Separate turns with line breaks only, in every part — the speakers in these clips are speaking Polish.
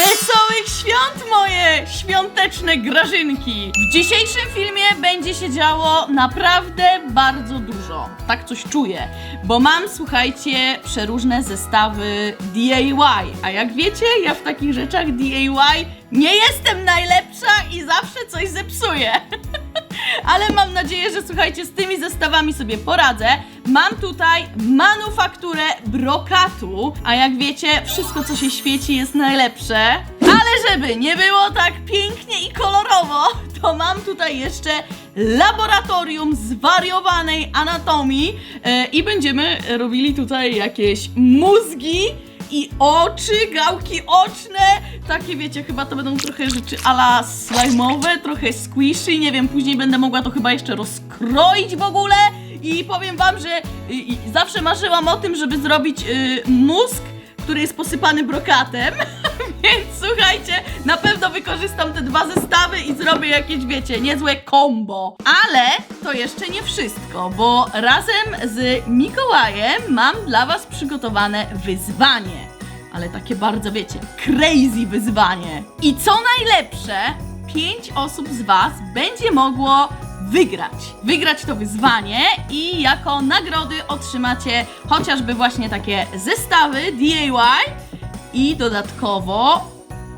Wesołych świąt moje świąteczne grażynki! W dzisiejszym filmie będzie się działo naprawdę bardzo dużo. Tak coś czuję, bo mam, słuchajcie, przeróżne zestawy DIY. A jak wiecie, ja w takich rzeczach DIY nie jestem najlepsza i zawsze coś zepsuję. Ale mam nadzieję, że słuchajcie, z tymi zestawami sobie poradzę. Mam tutaj manufakturę brokatu, a jak wiecie, wszystko co się świeci jest najlepsze. Ale żeby nie było tak pięknie i kolorowo, to mam tutaj jeszcze laboratorium zwariowanej anatomii e, i będziemy robili tutaj jakieś mózgi i oczy, gałki oczne, takie wiecie, chyba to będą trochę rzeczy ala slajmowe, trochę squishy, nie wiem, później będę mogła to chyba jeszcze rozkroić w ogóle. I powiem wam, że y, y, zawsze marzyłam o tym, żeby zrobić y, mózg, który jest posypany brokatem, więc słuchajcie, na pewno wykorzystam te dwa zestawy i zrobię jakieś, wiecie, niezłe combo. Ale to jeszcze nie wszystko, bo razem z Mikołajem mam dla was przygotowane wyzwanie. Ale takie bardzo, wiecie, crazy wyzwanie. I co najlepsze, pięć osób z was będzie mogło wygrać. Wygrać to wyzwanie i jako nagrody otrzymacie chociażby właśnie takie zestawy DIY i dodatkowo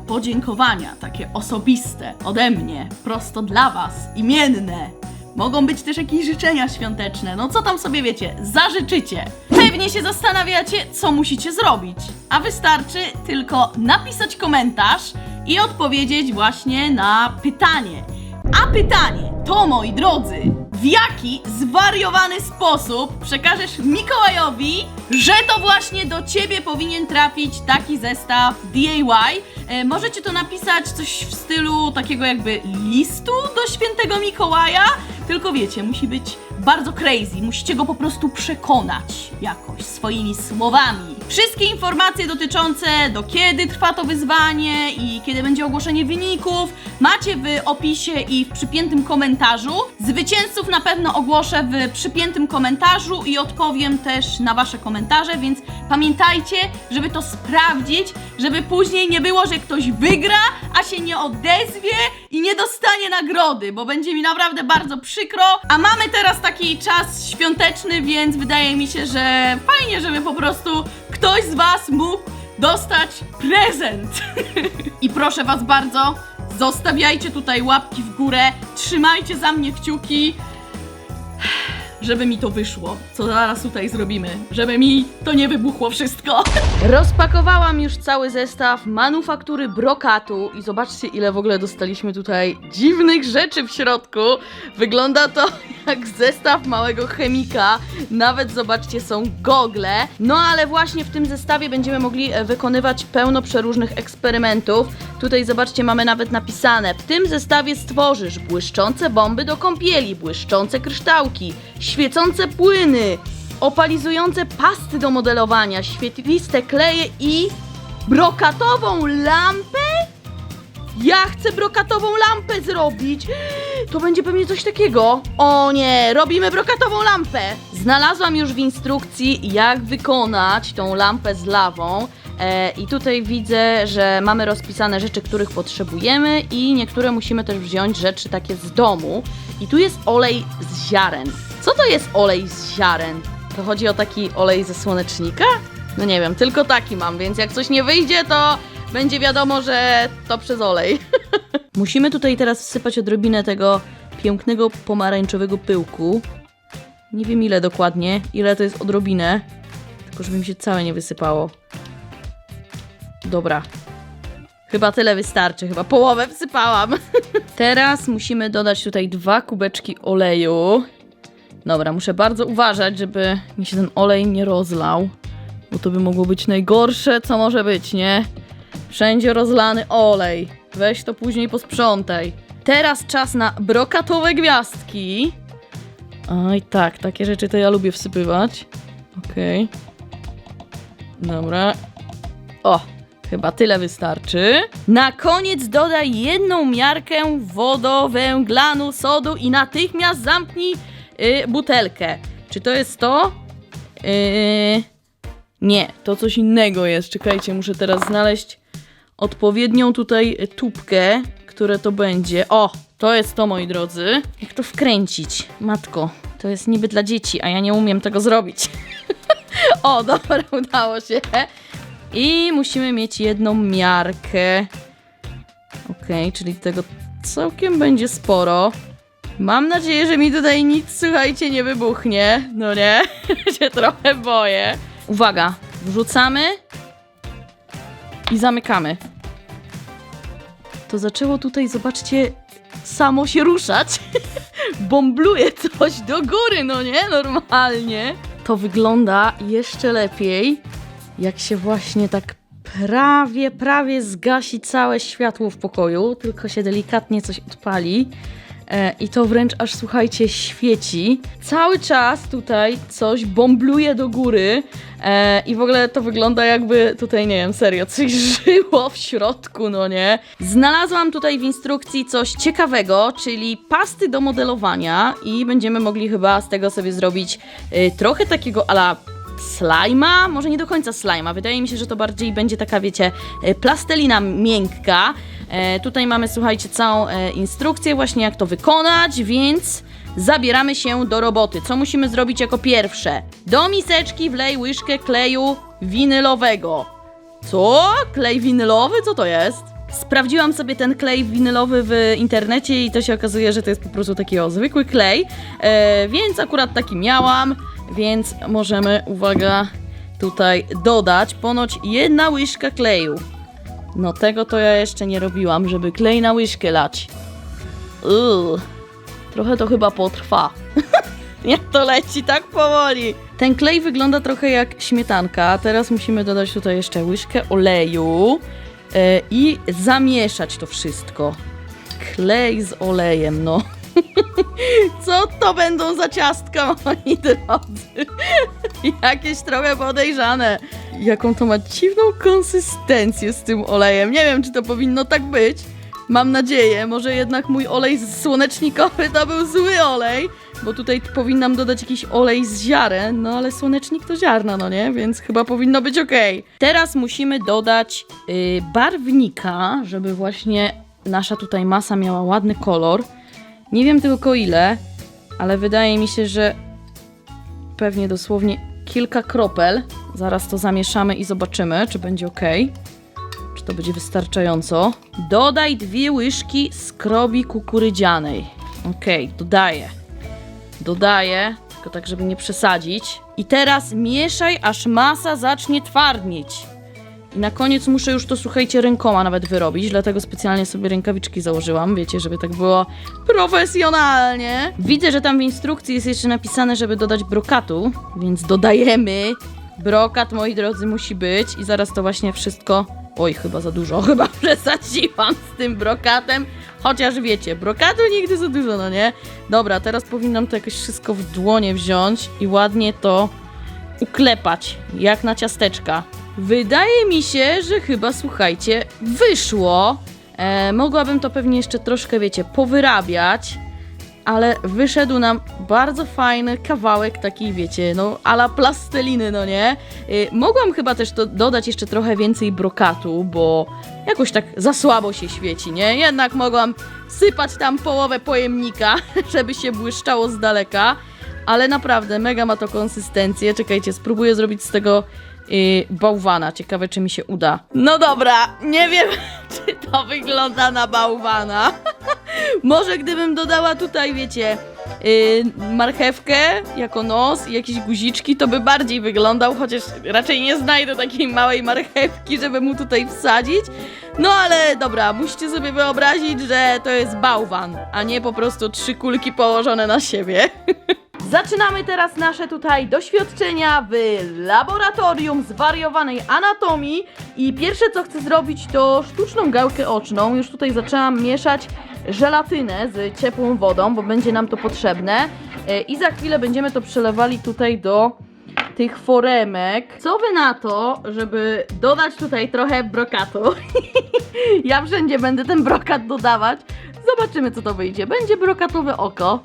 podziękowania, takie osobiste ode mnie, prosto dla Was, imienne. Mogą być też jakieś życzenia świąteczne, no co tam sobie wiecie, zażyczycie. Pewnie się zastanawiacie, co musicie zrobić, a wystarczy tylko napisać komentarz i odpowiedzieć właśnie na pytanie. A pytanie to, moi drodzy, w jaki zwariowany sposób przekażesz Mikołajowi, że to właśnie do ciebie powinien trafić taki zestaw DIY? E, możecie to napisać coś w stylu takiego jakby listu do świętego Mikołaja, tylko wiecie, musi być bardzo crazy, musicie go po prostu przekonać jakoś swoimi słowami. Wszystkie informacje dotyczące do kiedy trwa to wyzwanie i kiedy będzie ogłoszenie wyników macie w opisie i w przypiętym komentarzu. Zwycięzców na pewno ogłoszę w przypiętym komentarzu i odpowiem też na wasze komentarze, więc pamiętajcie, żeby to sprawdzić, żeby później nie było, że ktoś wygra, a się nie odezwie i nie dostanie nagrody, bo będzie mi naprawdę bardzo przykro. A mamy teraz taki czas świąteczny, więc wydaje mi się, że fajnie, żeby po prostu ktoś z was mógł dostać prezent. I proszę was bardzo, zostawiajcie tutaj łapki w górę, trzymajcie za mnie kciuki żeby mi to wyszło, co zaraz tutaj zrobimy, żeby mi to nie wybuchło wszystko. Rozpakowałam już cały zestaw manufaktury brokatu i zobaczcie ile w ogóle dostaliśmy tutaj dziwnych rzeczy w środku. Wygląda to jak zestaw małego chemika, nawet zobaczcie są gogle. No ale właśnie w tym zestawie będziemy mogli e, wykonywać pełno przeróżnych eksperymentów. Tutaj zobaczcie mamy nawet napisane w tym zestawie stworzysz błyszczące bomby do kąpieli, błyszczące kryształki, świecące płyny, opalizujące pasty do modelowania, świetliste kleje i brokatową lampę? Ja chcę brokatową lampę zrobić. To będzie pewnie coś takiego. O nie, robimy brokatową lampę. Znalazłam już w instrukcji, jak wykonać tą lampę z lawą. E, I tutaj widzę, że mamy rozpisane rzeczy, których potrzebujemy, i niektóre musimy też wziąć rzeczy takie z domu. I tu jest olej z ziaren. Co to jest olej z ziaren? To chodzi o taki olej ze słonecznika? No nie wiem, tylko taki mam, więc jak coś nie wyjdzie, to będzie wiadomo, że to przez olej. Musimy tutaj teraz wsypać odrobinę tego pięknego pomarańczowego pyłku. Nie wiem ile dokładnie, ile to jest odrobinę. Tylko żeby mi się całe nie wysypało. Dobra. Chyba tyle wystarczy, chyba połowę wsypałam. Teraz musimy dodać tutaj dwa kubeczki oleju. Dobra, muszę bardzo uważać, żeby mi się ten olej nie rozlał. Bo to by mogło być najgorsze, co może być, nie? Wszędzie rozlany olej. Weź to później posprzątaj. Teraz czas na brokatowe gwiazdki. Oj, tak, takie rzeczy to ja lubię wsypywać. Okej. Dobra. O, chyba tyle wystarczy. Na koniec dodaj jedną miarkę wodowęglanu sodu i natychmiast zamknij y, butelkę. Czy to jest to? Yy, nie, to coś innego jest. Czekajcie, muszę teraz znaleźć odpowiednią tutaj tubkę, które to będzie. O, to jest to, moi drodzy. Jak to wkręcić? Matko, to jest niby dla dzieci, a ja nie umiem tego zrobić. o, dobra, udało się. I musimy mieć jedną miarkę. Okej, czyli tego całkiem będzie sporo. Mam nadzieję, że mi tutaj nic, słuchajcie, nie wybuchnie. No nie? się trochę boję. Uwaga, wrzucamy i zamykamy. To zaczęło tutaj, zobaczcie, samo się ruszać. Bombluje coś do góry, no nie? Normalnie. To wygląda jeszcze lepiej, jak się właśnie tak prawie, prawie zgasi całe światło w pokoju, tylko się delikatnie coś odpali. E, I to wręcz aż słuchajcie, świeci. Cały czas tutaj coś bombluje do góry. E, I w ogóle to wygląda jakby tutaj, nie wiem, serio, coś żyło w środku, no nie? Znalazłam tutaj w instrukcji coś ciekawego, czyli pasty do modelowania i będziemy mogli chyba z tego sobie zrobić e, trochę takiego ala slajma, może nie do końca slajma. Wydaje mi się, że to bardziej będzie taka, wiecie, e, plastelina miękka. E, tutaj mamy, słuchajcie, całą e, instrukcję właśnie jak to wykonać, więc zabieramy się do roboty. Co musimy zrobić jako pierwsze? Do miseczki wlej łyżkę kleju winylowego. Co? Klej winylowy? Co to jest? Sprawdziłam sobie ten klej winylowy w internecie i to się okazuje, że to jest po prostu taki o, zwykły klej, e, więc akurat taki miałam, więc możemy, uwaga, tutaj dodać ponoć jedna łyżka kleju. No tego to ja jeszcze nie robiłam, żeby klej na łyżkę lać. Uuu, trochę to chyba potrwa. Jak to leci tak powoli. Ten klej wygląda trochę jak śmietanka. a Teraz musimy dodać tutaj jeszcze łyżkę oleju e, i zamieszać to wszystko. Klej z olejem, no. Co to będą za ciastka, moi drodzy? Jakieś trochę podejrzane. Jaką to ma dziwną konsystencję z tym olejem. Nie wiem, czy to powinno tak być. Mam nadzieję, może jednak mój olej słonecznikowy to był zły olej, bo tutaj powinnam dodać jakiś olej z ziaren, no ale słonecznik to ziarna, no nie? Więc chyba powinno być ok. Teraz musimy dodać y, barwnika, żeby właśnie nasza tutaj masa miała ładny kolor. Nie wiem tylko ile, ale wydaje mi się, że pewnie dosłownie kilka kropel. Zaraz to zamieszamy i zobaczymy, czy będzie ok. Czy to będzie wystarczająco. Dodaj dwie łyżki skrobi kukurydzianej. Ok, dodaję. Dodaję, tylko tak, żeby nie przesadzić. I teraz mieszaj, aż masa zacznie twardnieć. I na koniec muszę już to, słuchajcie, rękoma nawet wyrobić, dlatego specjalnie sobie rękawiczki założyłam, wiecie, żeby tak było profesjonalnie. Widzę, że tam w instrukcji jest jeszcze napisane, żeby dodać brokatu, więc dodajemy. Brokat, moi drodzy, musi być i zaraz to właśnie wszystko... Oj, chyba za dużo, chyba przesadziłam z tym brokatem, chociaż wiecie, brokatu nigdy za dużo, no nie? Dobra, teraz powinnam to jakoś wszystko w dłonie wziąć i ładnie to uklepać, jak na ciasteczka. Wydaje mi się, że chyba, słuchajcie, wyszło. E, mogłabym to pewnie jeszcze troszkę, wiecie, powyrabiać, ale wyszedł nam bardzo fajny kawałek takiej, wiecie, no ala plasteliny, no nie? E, mogłam chyba też to dodać jeszcze trochę więcej brokatu, bo jakoś tak za słabo się świeci, nie? Jednak mogłam sypać tam połowę pojemnika, żeby się błyszczało z daleka. Ale naprawdę, mega ma to konsystencję. Czekajcie, spróbuję zrobić z tego yy, bałwana. Ciekawe, czy mi się uda. No dobra, nie wiem, czy to wygląda na bałwana. Może gdybym dodała tutaj, wiecie, yy, marchewkę jako nos i jakieś guziczki, to by bardziej wyglądał, chociaż raczej nie znajdę takiej małej marchewki, żeby mu tutaj wsadzić. No ale dobra, musicie sobie wyobrazić, że to jest bałwan, a nie po prostu trzy kulki położone na siebie. Zaczynamy teraz nasze tutaj doświadczenia w laboratorium zwariowanej anatomii i pierwsze co chcę zrobić to sztuczną gałkę oczną. Już tutaj zaczęłam mieszać żelatynę z ciepłą wodą, bo będzie nam to potrzebne E, i za chwilę będziemy to przelewali tutaj do tych foremek. Co wy na to, żeby dodać tutaj trochę brokatu? ja wszędzie będę ten brokat dodawać. Zobaczymy co to wyjdzie. Będzie brokatowe oko.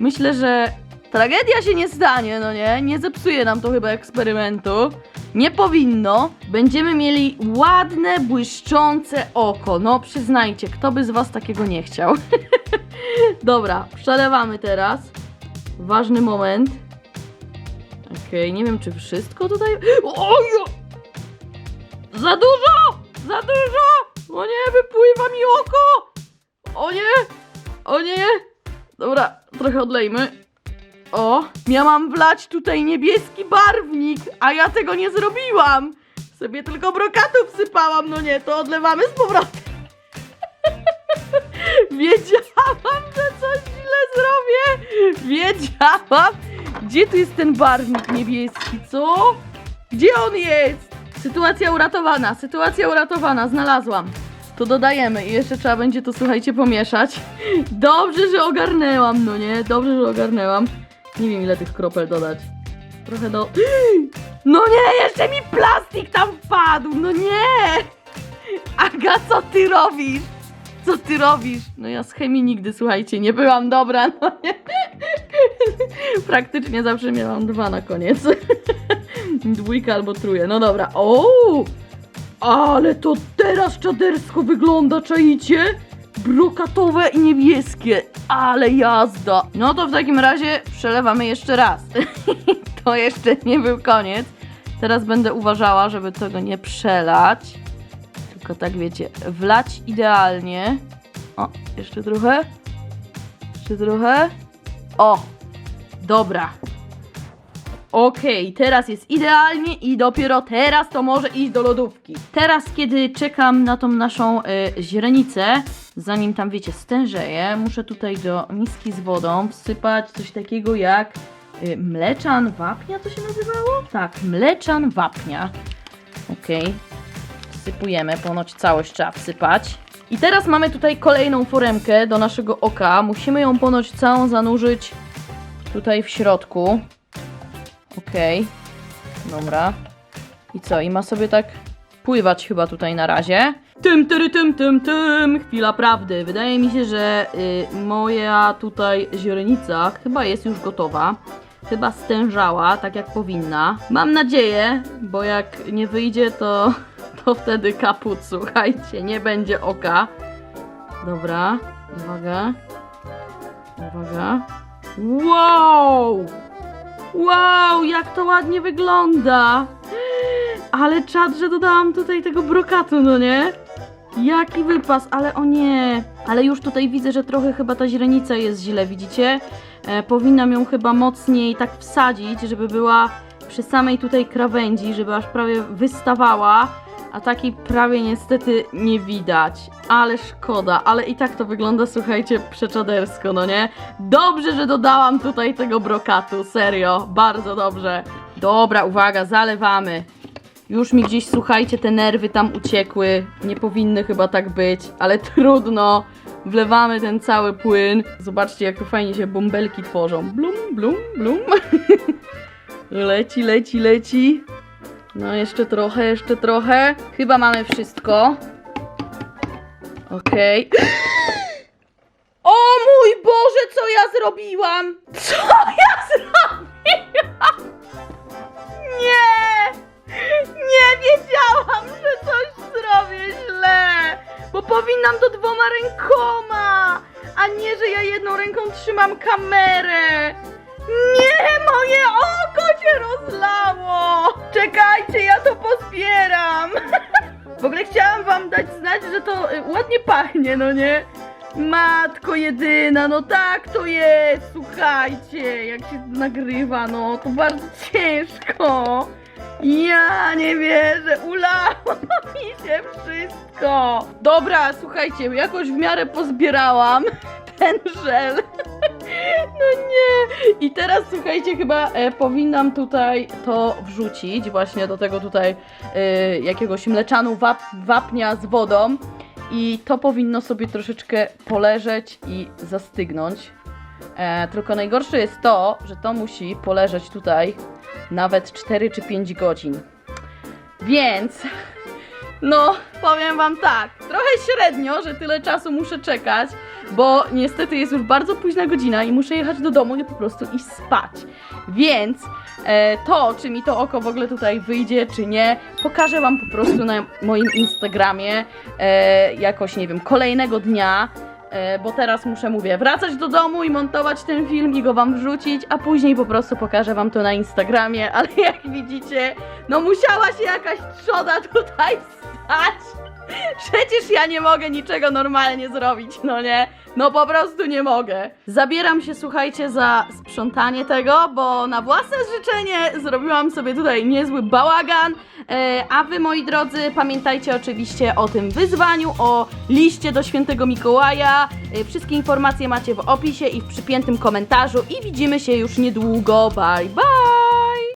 Myślę, że Tragedia się nie stanie, no nie? Nie zepsuje nam to chyba eksperymentu. Nie powinno. Będziemy mieli ładne, błyszczące oko. No przyznajcie, kto by z was takiego nie chciał. Dobra, przelewamy teraz. Ważny moment. Okej, nie wiem czy wszystko tutaj... Ojo! Za dużo! Za dużo! O nie, wypływa mi oko! O nie! O nie! Dobra, trochę odlejmy. O, miałam wlać tutaj niebieski barwnik, a ja tego nie zrobiłam. Sobie tylko brokatu wsypałam, no nie, to odlewamy z powrotem. Wiedziałam, że coś źle zrobię. Wiedziałam. Gdzie tu jest ten barwnik niebieski, co? Gdzie on jest? Sytuacja uratowana, sytuacja uratowana, znalazłam. To dodajemy i jeszcze trzeba będzie to, słuchajcie, pomieszać. Dobrze, że ogarnęłam, no nie? Dobrze, że ogarnęłam. Nie wiem, ile tych kropel dodać. Trochę do... No nie, jeszcze mi plastik tam wpadł, no nie! Aga, co ty robisz? Co ty robisz? No ja z chemii nigdy, słuchajcie, nie byłam dobra, no nie? Praktycznie zawsze miałam dwa na koniec. Dwójka albo truje, no dobra. O! Ale to teraz czadersko wygląda, czaicie? Brokatowe i niebieskie, ale jazda. No to w takim razie przelewamy jeszcze raz. to jeszcze nie był koniec. Teraz będę uważała, żeby tego nie przelać. Tylko tak wiecie, wlać idealnie. O, jeszcze trochę. Jeszcze trochę. O, dobra. Okej, teraz jest idealnie i dopiero teraz to może iść do lodówki. Teraz, kiedy czekam na tą naszą y, źrenicę, zanim tam wiecie, stężeje, muszę tutaj do miski z wodą wsypać coś takiego jak y, mleczan wapnia, to się nazywało? Tak, mleczan wapnia. Okej, wsypujemy, ponoć całość trzeba wsypać. I teraz mamy tutaj kolejną foremkę do naszego oka. Musimy ją ponoć całą zanurzyć tutaj w środku. Okej. Dobra. I co? I ma sobie tak pływać chyba tutaj na razie. Tym, tyry, tym, tym, tym. Chwila prawdy. Wydaje mi się, że y, moja tutaj źrenica chyba jest już gotowa. Chyba stężała, tak jak powinna. Mam nadzieję, bo jak nie wyjdzie, to, to wtedy kaput, słuchajcie, nie będzie oka. Dobra, uwaga. Uwaga. Wow! Wow, jak to ładnie wygląda! Ale czad, że dodałam tutaj tego brokatu, no nie? Jaki wypas, ale o nie! Ale już tutaj widzę, że trochę chyba ta źrenica jest źle, widzicie? E, powinnam ją chyba mocniej tak wsadzić, żeby była przy samej tutaj krawędzi, żeby aż prawie wystawała, a takiej prawie niestety nie widać. Ale szkoda, ale i tak to wygląda, słuchajcie, przeczadersko, no nie? Dobrze, że dodałam tutaj tego brokatu, serio, bardzo dobrze. Dobra, uwaga, zalewamy. Już mi gdzieś, słuchajcie, te nerwy tam uciekły. Nie powinny chyba tak być, ale trudno. Wlewamy ten cały płyn. Zobaczcie, jak fajnie się bąbelki tworzą. Blum, blum, blum. leci, leci, leci. No, jeszcze trochę, jeszcze trochę. Chyba mamy wszystko. Okej. O mój Boże, co ja zrobiłam? Co ja zrobiłam? Nie! Nie wiedziałam, że coś zrobię źle! Bo powinnam to dwoma rękoma! A nie, że ja jedną ręką trzymam kamerę! Nie, moje oko się rozlało! Czekajcie, ja to pozbieram! W ogóle chciałam wam dać znać, że to y, ładnie pachnie, no nie? Matko jedyna, no tak to jest, słuchajcie, jak się nagrywa, no to bardzo ciężko. Ja nie wierzę, ulało mi się wszystko. Dobra, słuchajcie, jakoś w miarę pozbierałam ten żel. No nie. I teraz słuchajcie, chyba e, powinnam tutaj to wrzucić, właśnie do tego tutaj e, jakiegoś mleczanu wap, wapnia z wodą. I to powinno sobie troszeczkę poleżeć i zastygnąć. E, tylko najgorsze jest to, że to musi poleżeć tutaj nawet 4 czy 5 godzin. Więc No, powiem wam tak, trochę średnio, że tyle czasu muszę czekać, bo niestety jest już bardzo późna godzina i muszę jechać do domu i po prostu iść spać. Więc e, to, czy mi to oko w ogóle tutaj wyjdzie, czy nie, pokażę wam po prostu na moim Instagramie e, jakoś, nie wiem, kolejnego dnia. E, bo teraz muszę, mówię, wracać do domu i montować ten film i go wam wrzucić, a później po prostu pokażę wam to na Instagramie, ale jak widzicie, no musiała się jakaś trzoda tutaj stać. Przecież ja nie mogę niczego normalnie zrobić, no nie? No po prostu nie mogę. Zabieram się, słuchajcie, za sprzątanie tego, bo na własne życzenie zrobiłam sobie tutaj niezły bałagan. E, a wy, moi drodzy, pamiętajcie oczywiście o tym wyzwaniu, o liście do świętego Mikołaja. E, wszystkie informacje macie w opisie i w przypiętym komentarzu i widzimy się już niedługo. Bye, bye!